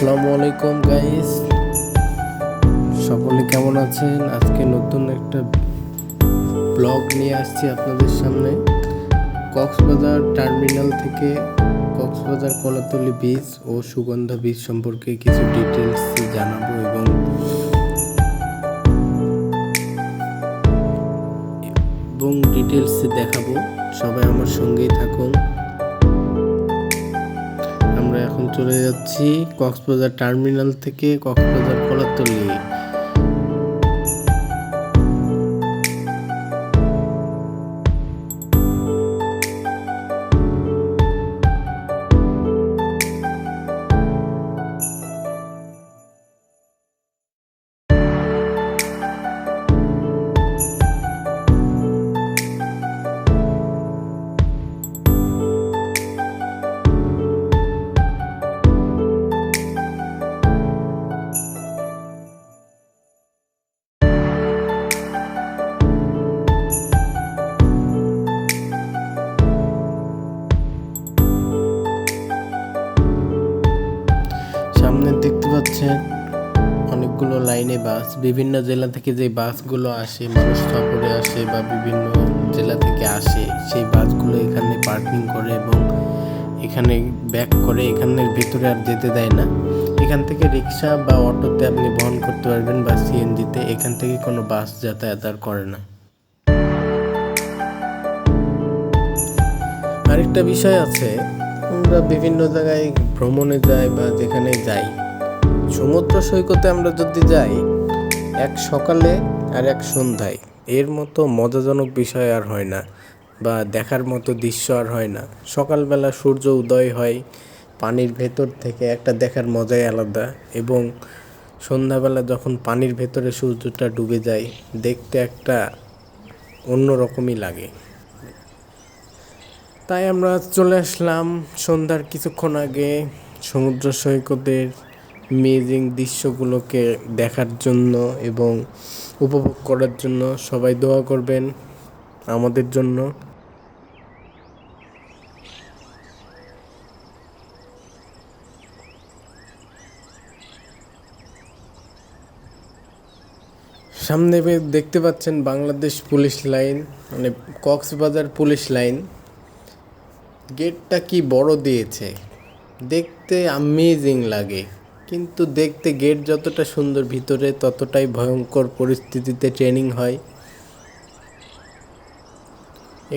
আসসালামু আলাইকুম গাইস সকলে কেমন আছেন? আজকে নতুন একটা ব্লগ নিয়ে আসছি আপনাদের সামনে। কক্সবাজার টার্মিনাল থেকে কক্সবাজার কলাতলি বীচ ও সুগন্ধা বীচ সম্পর্কে কিছু ডিটেলস জানাব এবং এবং ডিটেলস দেখাবো। সবাই আমার সঙ্গেই থাকুন। চলে যাচ্ছি কক্সবাজার টার্মিনাল থেকে কক্সবাজার কলাতলি। পাচ্ছেন অনেকগুলো লাইনে বাস। বিভিন্ন জেলা থেকে যে বাসগুলো আসে, মানুষ সফরে আসে বা বিভিন্ন জেলা থেকে আসে, সেই বাসগুলো এখানে পার্কিং করে এবং এখানে ব্যাক করে, এখানের ভেতরে আর যেতে দেয় না। এখান থেকে রিক্সা বা অটোতে আপনি বহন করতে পারবেন বা সিএনজিতে, এখান থেকে কোনো বাস যাতায়াত আর করে না। আরেকটা বিষয় আছে, আমরা বিভিন্ন জায়গায় ভ্রমণে যাই বা যেখানে যাই সমুদ্র সৈকতে আমরা যদি যাই, এক সকালে আর এক সন্ধ্যায়, এর মতো মজাজনক বিষয় আর হয় না বা দেখার মতো দৃশ্য আর হয় না। সকালবেলা সূর্য উদয় হয়, পানির ভেতর থেকে একটা দেখার মজাই আলাদা এবং সন্ধ্যাবেলা যখন পানির ভেতরে সূর্যটা ডুবে যায়, দেখতে একটা অন্যরকমই লাগে। তাই আমরা চলে আসলাম সন্ধ্যার কিছুক্ষণ আগে সমুদ্র সৈকতের মেজিং দৃশ্যগুলোকে দেখার জন্য এবং উপভোগ করার জন্য সবাই দোয়া করবেন আমাদের জন্য। সামনে দেখতে পাচ্ছেন বাংলাদেশ পুলিশ লাইন মানে কক্সবাজার পুলিশ লাইন। গেটটা কি বড় দিয়েছে? দেখতে আমেজিং লাগে। কিন্তু দেখতে গেট যতটা সুন্দর ভিতরে ততটাই ভয়ঙ্কর পরিস্থিতিতে ট্রেনিং হয়।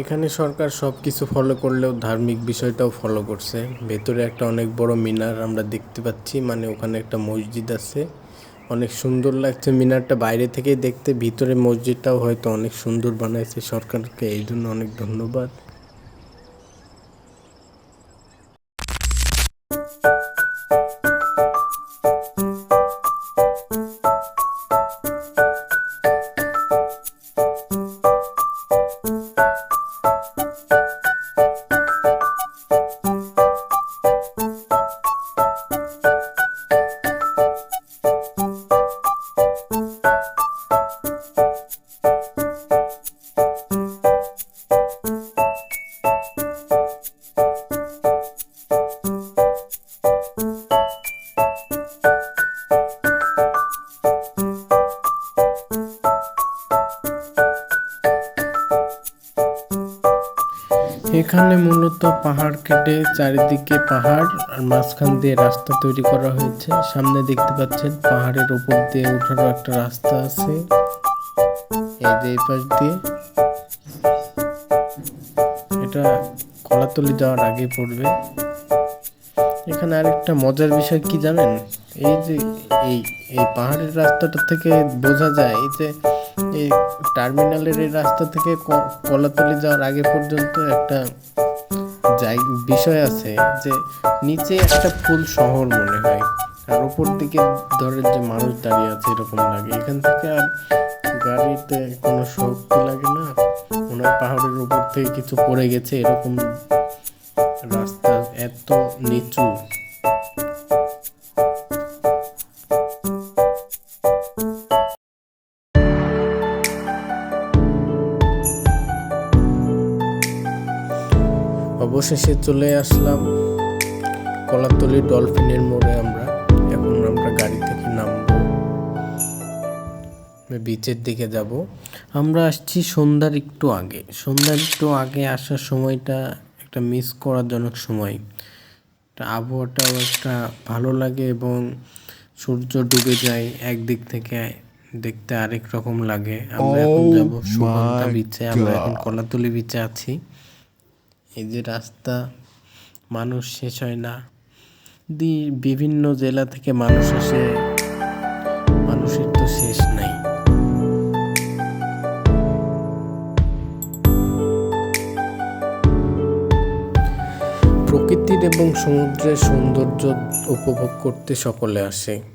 এখানে সরকার সব কিছু ফলো করলেও ধার্মিক বিষয়টাও ফলো করছে। ভেতরে একটা অনেক বড় মিনার আমরা দেখতে পাচ্ছি মানে ওখানে একটা মসজিদ আছে। অনেক সুন্দর লাগছে মিনারটা বাইরে থেকেই দেখতে, ভিতরে মসজিদটাও হয়তো অনেক সুন্দর বানাইছে সরকারকে এই জন্য অনেক ধন্যবাদ। এখানে মূলত পাহাড় কেটে চারিদিকে পাহাড় আর মাঝখান দিয়ে রাস্তা তৈরি করা হয়েছে। সামনে দেখতে পাচ্ছেন পাহাড়ের উপর দিয়ে ওঠারও একটা রাস্তা আছে। এই যে এই পাশ দিয়ে। এটা কলাতলি যাওয়ার আগে পড়বে। এখানে আরেকটা মজার বিষয় কি জানেন? এই যে এই এই পাহাড়ের রাস্তাটা থেকে বোঝা যায় এই যে এই টার্মিনালের এই রাস্তা থেকে কলাতলি যাওয়ার আগে পর্যন্ত একটা যাই, বিষয় আছে যে নিচে একটা ফুল শহর মনে হয়। আর উপর দিকে ধরেন যে মানুষ দাঁড়িয়ে আছে এরকম লাগে। এখান থেকে আর গাড়িতে কোনো শক্তি লাগে না। ওনার পাহাড়ের উপর থেকে কিছু পড়ে গেছে এরকম রাস্তা এত নিচু। অবশেষে চলে আসলাম কলাতলি ডলফিনের মোড়ে আমরা। এখন আমরা গাড়ি থেকে নামবো। বিচের দিকে যাব। আমরা আসছি সন্ধ্যার একটু আগে। সন্ধ্যার একটু আগে আসার সময়টা একটা মিস করার জনক সময়। একটা আবহাওয়াটাও একটা ভালো লাগে এবং সূর্য ডুবে যায় একদিক থেকে দেখতে আরেক রকম লাগে। আমরা এখন oh যাব সুমন্তা বিচে আমরা এখন কলাতলি বিচে আছি। এই যে রাস্তা, মানুষ শেষ হয় না। বিভিন্ন জেলা থেকে মানুষ আসে। মানুষের তো শেষ নাই। প্রকৃতির এবং সমুদ্রের সৌন্দর্য উপভোগ করতে সকলে আসে।